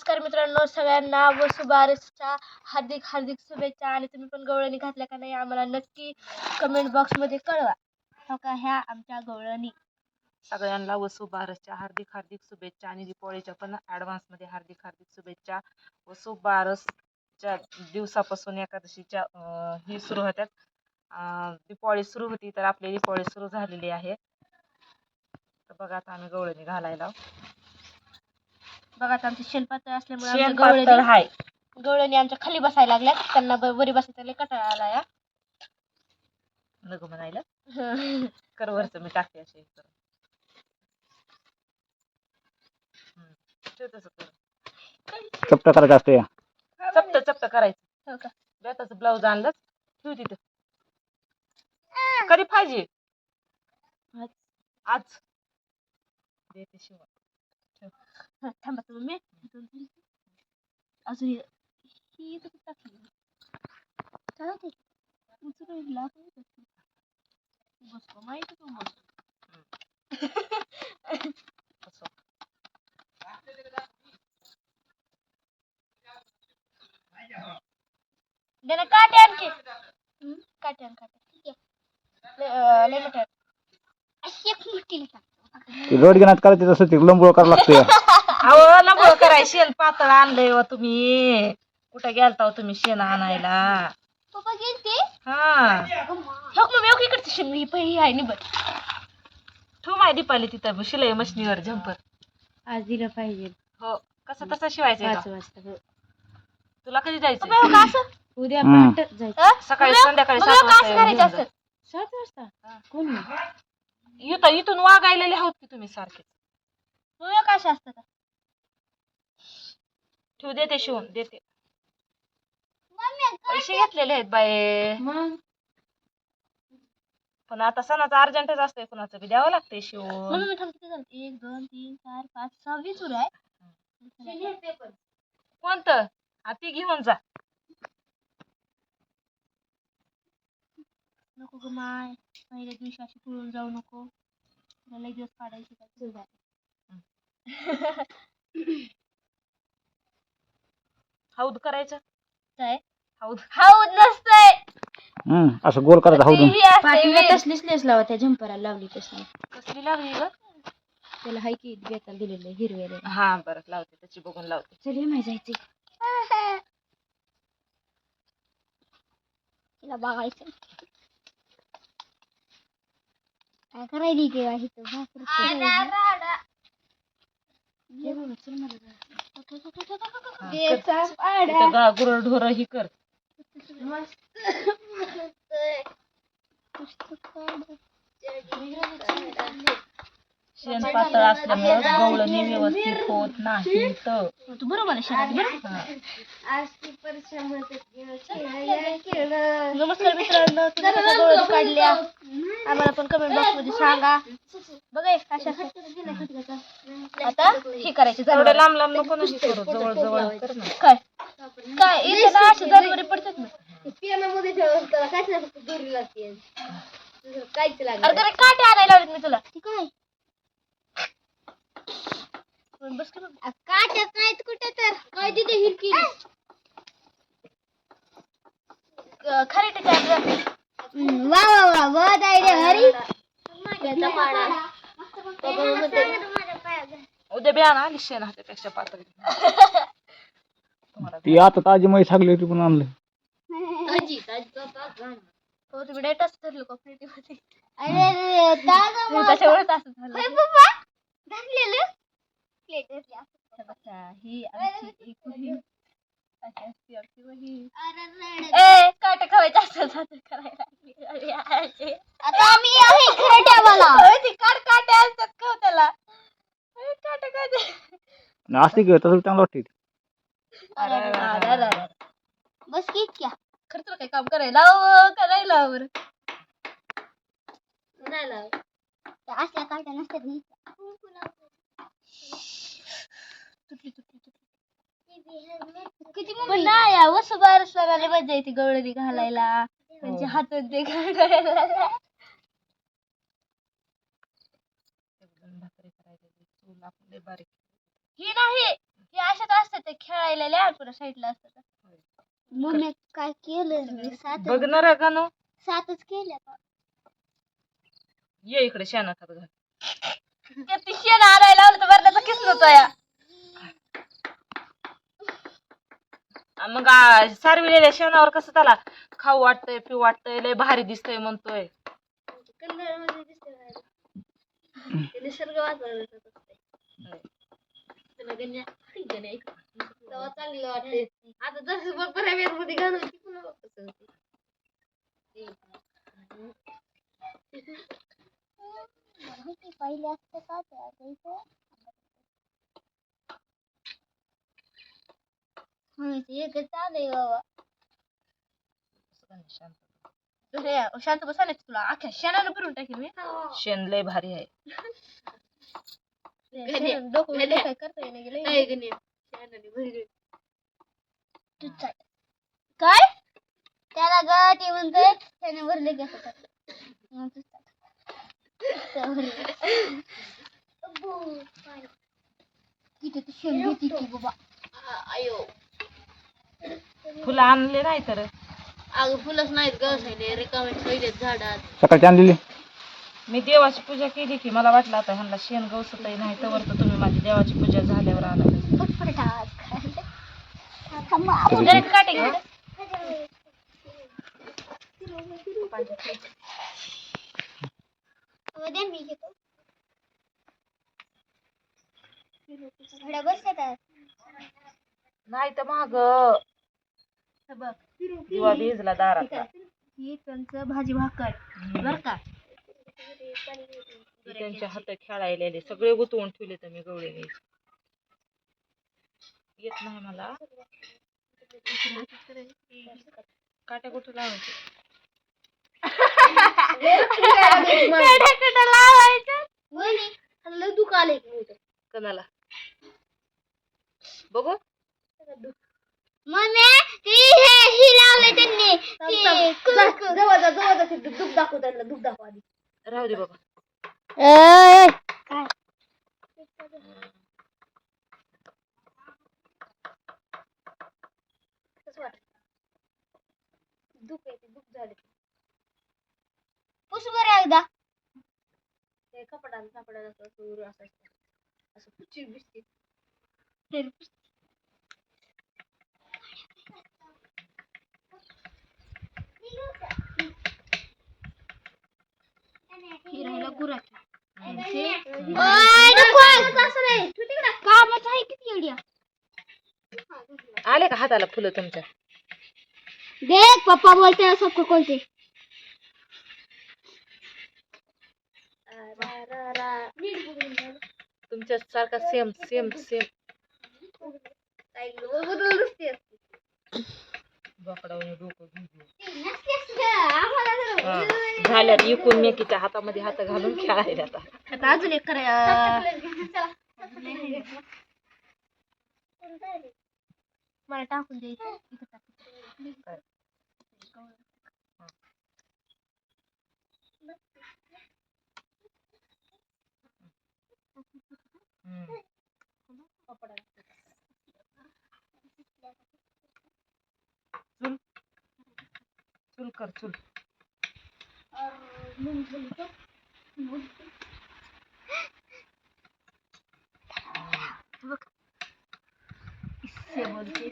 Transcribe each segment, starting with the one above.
नमस्कार मित्रांनो सगळ्यांना वसुबारसच्या हार्दिक हार्दिक शुभेच्छा आणि तुम्ही पण गवळणी घातल्या का नाही आम्हाला नक्की कमेंट बॉक्समध्ये कळवा. हो का? ह्या आमच्या गवळणी. सगळ्यांना वसू बारसच्या हार्दिक हार्दिक शुभेच्छा आणि दीपावळीच्या पण ॲडव्हान्समध्ये हार्दिक हार्दिक शुभेच्छा. वसू बारसच्या दिवसापासून एकादशीच्या ही सुरू होत्यात. दिपावळी सुरू होती तर आपली दीपावळी सुरू झालेली आहे. तर बघा आता आम्ही गवळणी घालायला. बघा आता आमची शेणपातळ असल्यामुळे शेण आमच्या पातळ गवळणी हाय. गवळणी आमच्या खाली बसायला लागल्यात. त्यांना ब- वरी बसायचा लय कंटाळा आला या. नको म्हणायला. करवरचं मी टाकते असे. चपटा करायचं असते चपट चपट करायचं. हो का? बेताचं ब्लाऊज आणलं ठेव तिथं. कधी पाहिजे? आज. आज. देते शिवण. हा, थांबा तुम्ही अजून ही- ही इथं कुठं टाकली ते उचलून एक माहिती तू बस असं. काटे आणखी हम्म, काटे आण काटे ठीक आहे ले- अं, लय मोठे अशी एक मोठी रोड घेण्यात करायचं तसं ते लंबोळ करावं लागते अहो लंबळ कराय शेण पातळ आणलंय व तुम्ही. कुठं गेलता हो तुम्ही शेण आणायला? पप्पा गेलते? हा. हो मग मी इकडची शिमली ही पहिली आहे निबत ठेव माय दीपाली तिथं शिलाई मशनीवर झंपर. आज दिलं पाहिजे. हो कसं तसं शिवायचं पाच वाजता हो. तुला कधी जायचं पप्पा असं? उद्या हम्म. पहाटे जायचं. सकाळी संध्याकाळी सात वाजता घेऊन जा. सात वाजता? कोण? इथं इथून वागायलेले आहोत की तुम्ही सारखे मग काय असतं का ठेव देते शिवून देते. पैसे घेतलेले आहेत बाये मग? पण आता सणाचं अर्जंटच असतंय कुणाचं बी द्यावं लागतंय शिवून. मी? एक दोन तीन चार पाच सहा वीस सुरू आहे कोणतं? हा ती घेऊन जा. नको ग माय. पहिल्या दिवशी अशी पळून जाऊ नको. तुला लई दिवस काढायचे का चल बाय. हौद करायचं. काय? हौद हाऊद नसतंय. हम्म असं गोल करायचं ती ही असते पाठीला. तसलीच लेस लावा त्या झंपराला लावली तसली. कसली लागली ग? त्याला हाय की बेताल दिलेलं हिरव्या हा बरं लावते त्याची बघून लावते. चल ये माय जायचे तिला बघायचं काय करायली तू गा गुरं ढोरं ही कर. शेण पातळ असल्यामुळे गवळणी व्यवस्थित होत नाही तर तू बरोबर आहे. नमस्कार मित्रांनो काढल्या? आम्हाला पण कमेंट बॉक्समध्ये सांगा. बघा एक अशा आता हे करायचे एवढं. लांब लांब नको ना जवळ जवळ कर ना. काय? काय? इथे ना असे जनावरे पडतात ना. अरे घरी काटे आणायला लावलेत मी तुला. काय? बस की मग. काट्यात नाहीत कुठे तर. काय तिथे हिरकी? अं, खरेटे वा वा वा बहुत आयडिया हरी उद्या बियाण आली शेण हातापेक्षा पातळ ती आता ताजी मै सांगली होती पण आणलं हो तुम्ही डेट असं धरलं का प्लेटीमध्ये अरे दादा त्याच्यामुळेच असं झालं पप्पा घातलेलं प्लेट हे बघा, ही आमची एक बहीण अशी असते आमची बहीण अरे ए काटे खावायचे असं करायला. आता आम्ही आहे मला होय, ती काट काटे असतात खाऊ त्याला? होय, काटे काटे. असते की तसं चांगलं वाटते अरे, अरे, अरे, अरे. बस की क्या खरं तुला काही काम करायला लाव करायला बरं नाही लाव असल्या काट्या नसतात नी. तुटली तुटली तुटली. किती पण नाही मजा येते गवळणी घालायला. त्यांच्या हो. हातात ते घालायला भाकरी करायची चूल आपण लय बारीक ही नाही ही अशाच असतात ते पाहिलेल्या पुढे साईडला असतात मम्मी काय केलं मी सात बघणार आहे का नो सातच केल्या ये इकडे शाना खात घाल. किती शेण आणायला लावलं तर वरणाचा किस नव्हता या. मग सारविलेल्या शेणावर कसं त्याला खाऊ वाटतंय पिऊ वाटतंय लय भारी दिसतंय म्हणतोय. कन्नडमध्ये निसर्ग. तेव्हा चांगलं वाटते आता जसं बघमध्ये पुन्हा. पहिले असतं का ते एकच चालू आहे बाबा. शांत. अरे या, शांत बसा ना तुला अख्ख्या शेणानं फिरून टाकेल मी शेण लय भारी आहे शेणानं डोकं बिकं काय करता येईना गेलं. तूच चाल. काय त्याला गाठी म्हणतोय त्याने भरले की असं करतो. मग तूच चाल. तर भरले. अब्बू, पाय. तिथे तर शेण घेते की बाबा आयो फुलं आणले नाही तर अगं फुलंच नाहीत गवसायले रिकामे ठेवलेत झाडात. सकाळची आणलेली? मी देवाची पूजा केली की मला वाटलं आता ह्यांना शेण गवसतही नाही तर तर तुम्ही माझी देवाची पूजा झाल्यावर काटे उद्या मी घेतो. का नाही तर माग बघ दिवा भिजला दारात ही त्यांचं भाजी भाकर बर का? त्यांच्या हात खेळायलेले सगळे गुतवून ठेवले तर मी गवळीने येत नाही मला. काट्या कुठं लावायचे? लय दुख आले कणाला. बघू. जवळ जा जवळ जा ते दुःख दाखव त्यांना दुःख दाखव आधी राहू दे बाबा काय कसं वाटत दुःख आहे ते दुःख झाले पुस बरं एकदा ते कपडा कपडा असं असं. असं पुची बिस्किट फिरायला गुराखी हम्म. कामच आहे. किती एवढ्या आले का हाताला फुलं तुमच्या? देख पप्पा बोलते सबको कोणते तुमच्या सारखा सेम सेम सेम डोकं घेऊन हा. झाल्यात इकून मेकीच्या हातामध्ये हात घालून खेळायला आता आता अजून एक करा मला टाकून द्यायचं इथं टाकून. काय? हम्म. चुल चुल कर चुल. इससे बोलते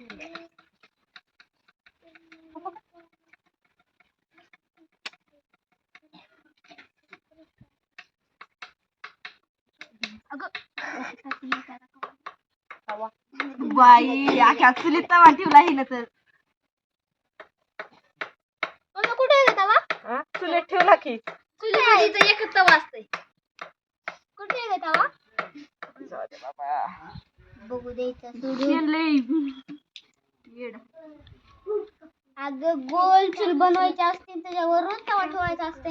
बाई अख्या चुलीत तवा ठेवला हिनं तर मम्मी कुठे आहे तवा हा ठेवला की चुलीत एकच तवा असतंय. कुठे आहे तवा? बघू द्यायचं सोडून अगं गोल चूल बनवायची असते त्याच्यावरून तवा ठेवायचा असते